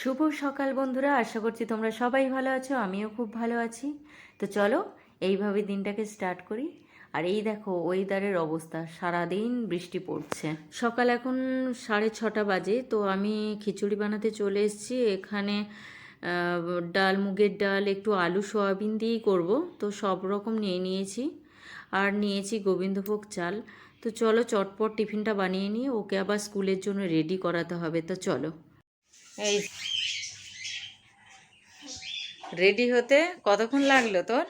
শুভ সকাল বন্ধুরা, আশা করছি তোমরা সবাই ভালো আছো, আমিও খুব ভালো আছি। তো চলো এইভাবে দিনটাকে স্টার্ট করি। আর এই দেখো ওয়েদারের অবস্থা, সারাদিন বৃষ্টি পড়ছে। সকাল এখন সাড়ে ছটা বাজে, তো আমি খিচুড়ি বানাতে চলে এসেছি। এখানে ডাল, মুগের ডাল, একটু আলু, সয়াবিন দিয়েই করব। তো সব রকম নিয়ে নিয়েছি। আর নিয়েছি গোবিন্দভোগ চাল। তো চলো চটপট টিফিনটা বানিয়ে নিয়ে ওকে আবার স্কুলের জন্য রেডি করাতে হবে। তো চলো। এই রেডি হতে কতক্ষণ লাগল তোর।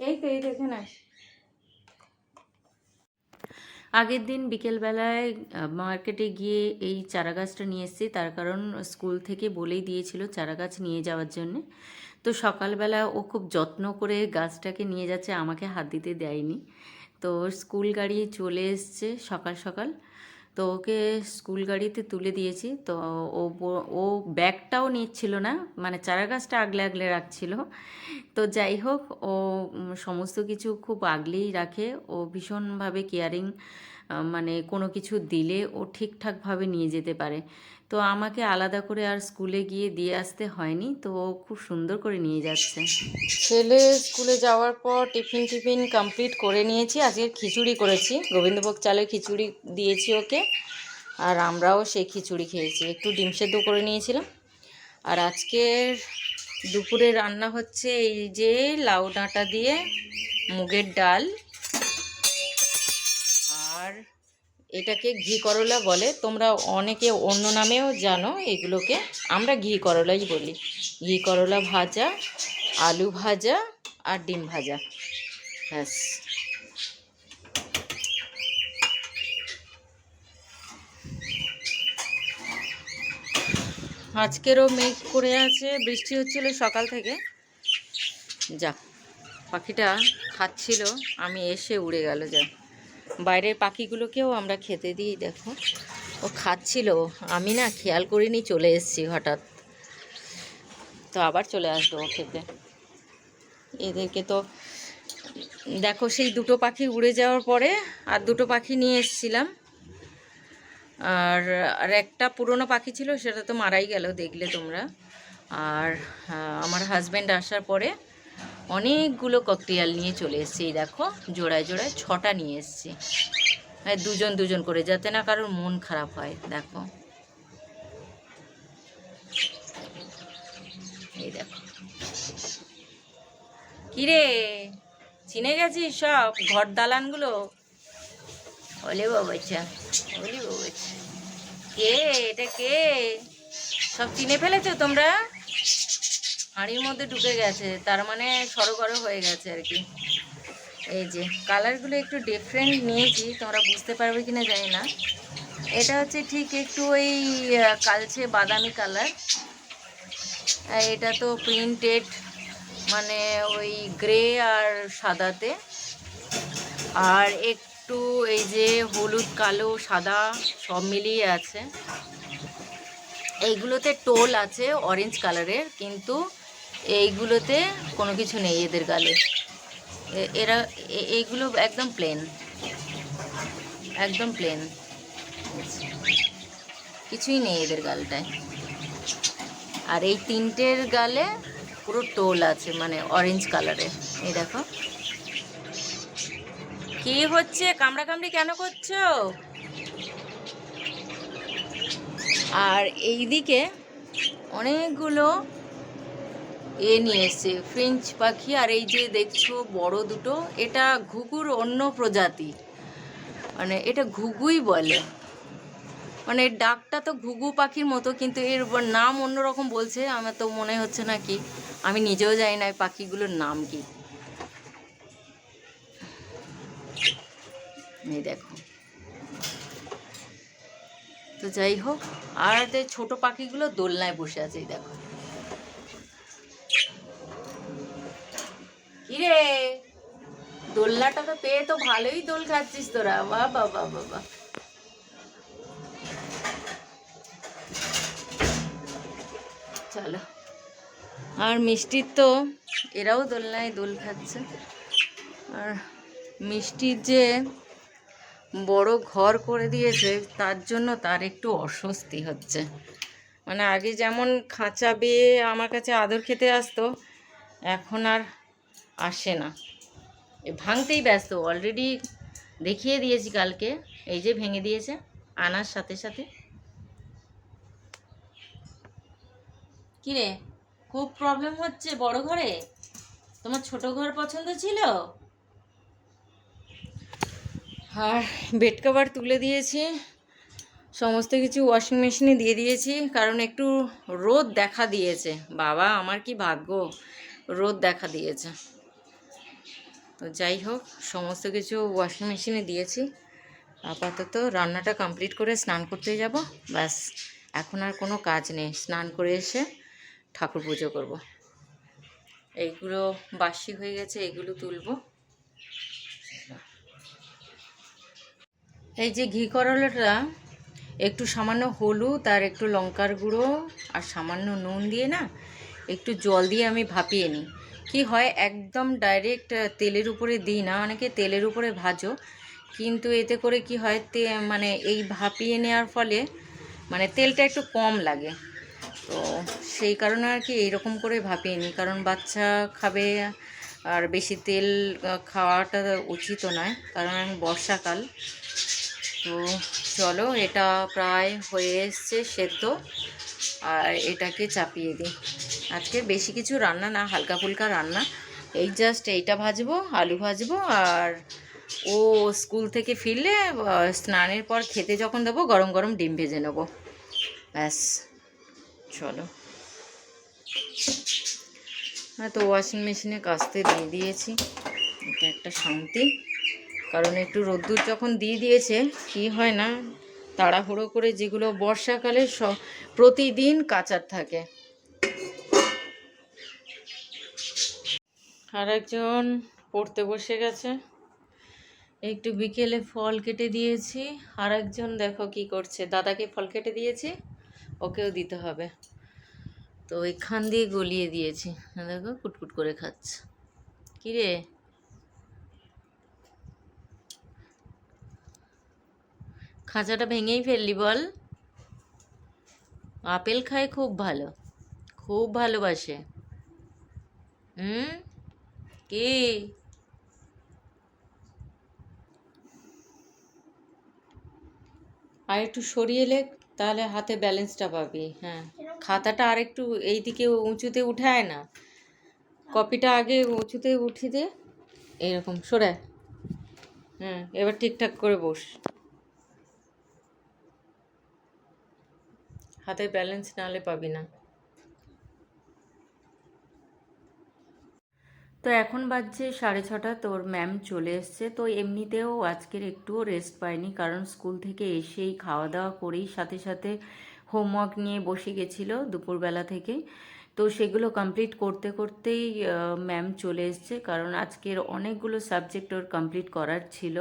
এই তো এই দেখে না আগের দিন বিকেলবেলায় মার্কেটে গিয়ে এই চারা গাছটা নিয়ে এসেছি। তার কারণ স্কুল থেকে বলেই দিয়েছিল চারা গাছ নিয়ে যাওয়ার জন্যে। তো সকালবেলা ও খুব যত্ন করে গাছটাকে নিয়ে যাচ্ছে, আমাকে হাত দিতে দেয়নি। তো স্কুল গাড়ি চলে এসছে সকাল সকাল। তো ওকে স্কুল গাড়িতে তুলে দিয়েছি। তো ও ও ব্যাগটাও নিচ্ছিল না মানে চারা গাছটা আগলে আগলে রাখছিল। তো যাই হোক, ও সমস্ত কিছু খুব আগলেই রাখে। ও ভীষণভাবে কেয়ারিং মানে কোনো কিছু দিলে ও ঠিকঠাকভাবে নিয়ে যেতে পারে। তো আমাকে আলাদা করে আর স্কুলে গিয়ে দিয়ে আসতে হয়নি, তো ও খুব সুন্দর করে নিয়ে যাচ্ছে। ছেলে স্কুলে যাওয়ার পর টিফিন টিফিন কমপ্লিট করে নিয়েছি, আজকে খিচুড়ি করেছি। গোবিন্দভোগ চালের খিচুড়ি দিয়েছি ওকে, আর আমরাও সেই খিচুড়ি খেয়েছি। একটু ডিম সেদ্ধ করে নিয়েছিলাম। আর আজকের দুপুরে রান্না হচ্ছে এই যে লাউ ডাঁটা দিয়ে মুগের ডাল আর এটাকে ঘি করলা বলে। তোমরা অনেকে অন্য নামেও জানো এগুলোকে। আমরা ঘি করলাই বলি। ঘি করলা ভাজা, আলু ভাজা আর ডিম ভাজা। ব্যাস। আজকেরও মেঘ করে আছে, বৃষ্টি হচ্ছিল সকাল থেকে। যাক পাখিটা খাচ্ছিল, আমি এসে উড়ে গেল, যা। বাইরের পাখিগুলোকেও আমরা খেতে দিই, দেখো। ও খাচ্ছিল। আমি না খেয়াল করিনি চলে এসেছি হঠাৎ। তো আবার চলে আসব ও খেতে। এদেরকে তো, দেখো সেই দুটো পাখি উড়ে যাওয়ার পরে আর দুটো পাখি নিয়ে এসেছিলাম। আর আর একটা পুরনো পাখি ছিল, সেটা তো মারাই গেল, দেখলে তোমরা। আর আমার হাজব্যান্ড আসার পরে অনেকগুলো ককটিয়াল নিয়ে চলে এসেছি। এই দেখো, জোড়ায় জোড়ায় ছটা নিয়ে এসেছি। হ্যাঁ দুজন দুজন করে, যাতে না কারোর মন খারাপ হয়। দেখো। এই দেখো। কিরে? চিনে গেছিস সব? ঘর দালানগুলো? ওলে বাবাচ্চা ওলে বাবাচ্চা কে? এটা কে? সব চিনে ফেলেছো তোমরা? হাঁড়ির মধ্যে ঢুকে গেছে, তার মানে সরগরম হয়ে গেছে আর কি। এই যে কালারগুলো একটু ডিফারেন্ট নিয়েছি, তোমরা বুঝতে পারবে কি না জানি না। এটা হচ্ছে ঠিক একটু ওই কালচে বাদামি কালার এটা তো প্রিন্টেড মানে ওই গ্রে আর সাদাতে। আর একটু এই যে হলুদ, কালো, সাদা সব মিলিয়ে আছে। এইগুলোতে টোল আছে অরেঞ্জ কালারের কিন্তু এইগুলোতে কোনো কিছু নেই এদের গালে। এরা এইগুলো একদম প্লেন একদম প্লেন কিছুই নেই এদের গালটায়। আর এই তিনটের গালে পুরো টোল আছে মানে অরেঞ্জ কালারের এই দেখো। কি হচ্ছে? কামড়া কামড়ি কেন করছ? আর এইদিকে অনেকগুলো এ নিয়ে এসছে ফ্রেঞ্চ পাখি আর এই যে দেখছ বড় দুটো, এটা ঘুঘুর অন্য প্রজাতি। মানে এটা ঘুঘুই বলে। মানে ডাকটা তো ঘুঘু পাখির মতো, কিন্তু এর নাম অন্যরকম বলছে, আমার তো মনে হচ্ছে না কি। আমি নিজেও জানি না এই পাখিগুলোর নাম কি। দেখো। তো যাই হোক, আর ছোট পাখিগুলো দোলনায় বসে আছে, এই দেখো। কিরে? দোলনাটা তো পেয়ে তো ভালোই দোল খাচ্ছিস তোরা। বা বাবা বাবা চলো। আর মিষ্টির তো এরাও দোলনায় দোল খাচ্ছে। আর মিষ্টির যে বড় ঘর করে দিয়েছে, তার জন্য তার একটু অস্বস্তি হচ্ছে। মানে আগে যেমন খাঁচা বেয়ে আমার কাছে আদর খেতে আসতো, এখন আর আসে না। এ ভাঙতেই ব্যস্ত। অলরেডি দেখিয়ে দিয়েছি কালকে। এই যে ভেঙে দিয়েছে আনার সাথে সাথে। কিরে খুব প্রবলেম হচ্ছে বড় ঘরে? তোমার ছোট ঘর পছন্দ ছিল? আর বেড কভার তুলে দিয়েছি। সমস্ত কিছু ওয়াশিং মেশিনে দিয়ে দিয়েছি। কারণ একটু রোদ দেখা দিয়েছে। বাবা আমার কি ভাগ্য? রোদ দেখা দিয়েছে। তো যাই হোক, সমস্ত কিছু ওয়াশিং মেশিনে দিয়েছি। আপাতত রান্নাটা কমপ্লিট করে স্নান করতে যাব। ব্যাস, এখন আর কোনো কাজ নেই। স্নান করে এসে ঠাকুর পুজো করব। এইগুলো বাসি হয়ে গেছে এগুলো তুলবো। এই যে ঘি করলাটা, একটু সামান্য হলুদ আর একটু লঙ্কার গুঁড়ো আর সামান্য নুন দিয়ে না, একটু জল দিয়ে আমি ভাপিয়ে নিই। কি হয়, একদম ডাইরেক্ট তেলের উপরে দিই না, অনেকে তেলের উপরে ভাজো। কিন্তু এতে করে কি হয়, তে মানে এই ভাপিয়ে নেওয়ার ফলে মানে তেলটা একটু কম লাগে। তো সেই কারণে আর কি এইরকম করে ভাপিয়ে নিই। কারণ বাচ্চা খাবে আর বেশি তেল খাওয়াটা উচিত নয়। কারণ বর্ষাকাল। তো চলো, এটা প্রায় হয়ে এসছে সেদ্ধ। আর এটাকে চাপিয়ে দিই। আজকে বেশি কিছু রান্না না, হালকা ফুলকা রান্না। এই জাস্ট এইটা ভাজবো, আলু ভাজবো আর ও স্কুল থেকে ফিরলে স্নানের পর খেতে যখন দেবো, গরম গরম ডিম ভেজে নেব। ব্যাস, চলো। হ্যাঁ তো ওয়াশিং মেশিনে কাচতে দিয়ে দিয়েছি। এটা একটা শান্তি। কারণ একটু রোদ্দুর যখন দিয়ে দিয়েছে, কি হয় না, তাড়াহুড়ো করে যেগুলো বর্ষাকালে প্রতিদিন কাচার থাকে। আর একজন পড়তে বসে গেছে। একটু বিকেলে ফল কেটে দিয়েছি। আর একজন দেখো কি করছে। দাদাকে ফল কেটে দিয়েছি, ওকেও দিতে হবে। তো এখান দিয়ে গলিয়ে দিয়েছি। দেখো কুটকুট করে খাচ্ছে। কি রে? খাঁচাটা ভেঙেই ফেললি বল। আপেল খায় খুব ভালো। খুব ভালোবাসে। হুম কি? আর একটু সরিয়ে লেখ, তাহলে হাতে ব্যালেন্সটা পাবি হ্যাঁ। খাতাটা আর একটু এই দিকে উঁচুতে উঠায় না। কপিটা আগে উঁচুতে উঠিয়ে দে, এইরকম সরায় হ্যাঁ এবার ঠিকঠাক করে বস। হাতে ব্যালেন্স না হলে পাবি না। তো এখন বাজছে সাড়ে ছটা তোর ম্যাম চলে এসছে। তো এমনিতেও আজকের একটুও রেস্ট পায়নি, কারণ স্কুল থেকে এসেই খাওয়া দাওয়া করেই সাথে সাথে হোমওয়ার্ক নিয়ে বসে গেছিল দুপুরবেলা থেকে তো সেগুলো কমপ্লিট করতে করতেই ম্যাম চলে এসছে, কারণ আজকের অনেকগুলো সাবজেক্ট ওর কমপ্লিট করার ছিল,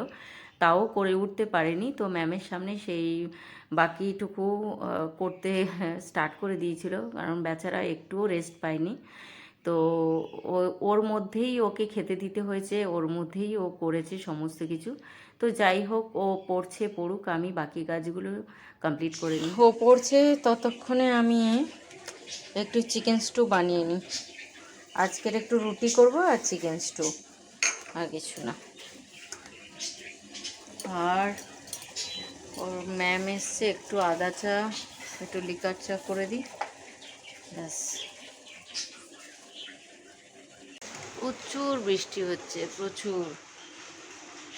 তাও করে উঠতে পারেনি। তো ম্যামের সামনে সেই বাকিটুকু করতে স্টার্ট করে দিয়েছিল, কারণ বেচারা একটুও রেস্ট পায়নি। তো ওর মধ্যেই ওকে খেতে দিতে হয়েছে, ওর মধ্যেই ও করেছে সমস্ত কিছু। তো যাই হোক, ও পড়ছে, পড়ুক, আমি বাকি কাজগুলো কমপ্লিট করে নিই। ও পড়ছে, ততক্ষণে আমি একটু চিকেন স্টু বানিয়ে নিই। আজকের একটু রুটি করব আর চিকেন স্টু আর কিছু না। আর ওর ম্যাম এসছে, একটু আদা চা, একটু লিকার চা করে দিই। ব্যাস। প্রচুর বৃষ্টি হচ্ছে, প্রচুর।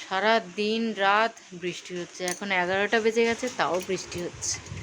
সারা দিন রাত বৃষ্টি হচ্ছে, এখন এগারোটা বেজে গেছে, তাও বৃষ্টি হচ্ছে।